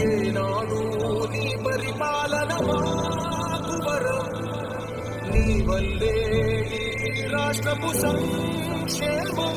ఏనాడు నీ పరిపాలన మాకువరం నీ వల్లే రాష్ట్రపు సంక్షేమం.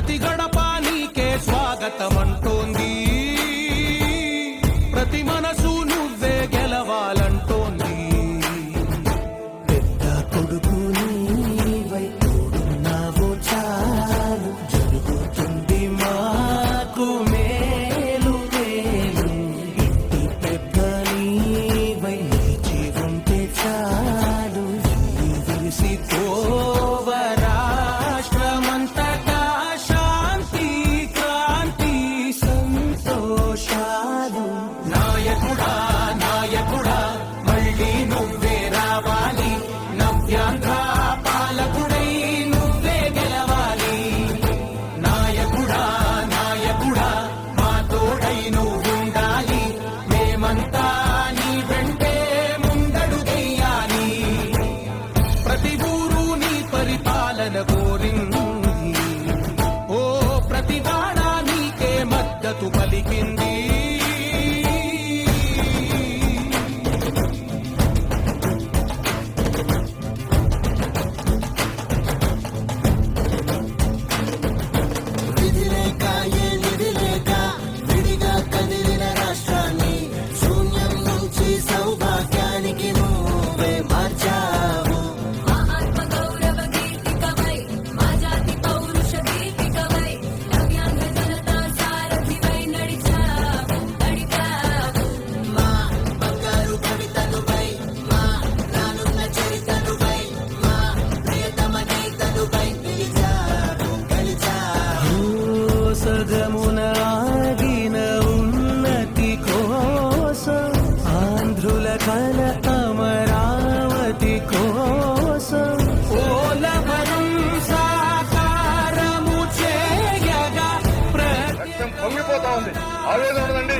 ಪ್ರತಿಗಳ tu ఉంది ఆవేదన ఉండదండి.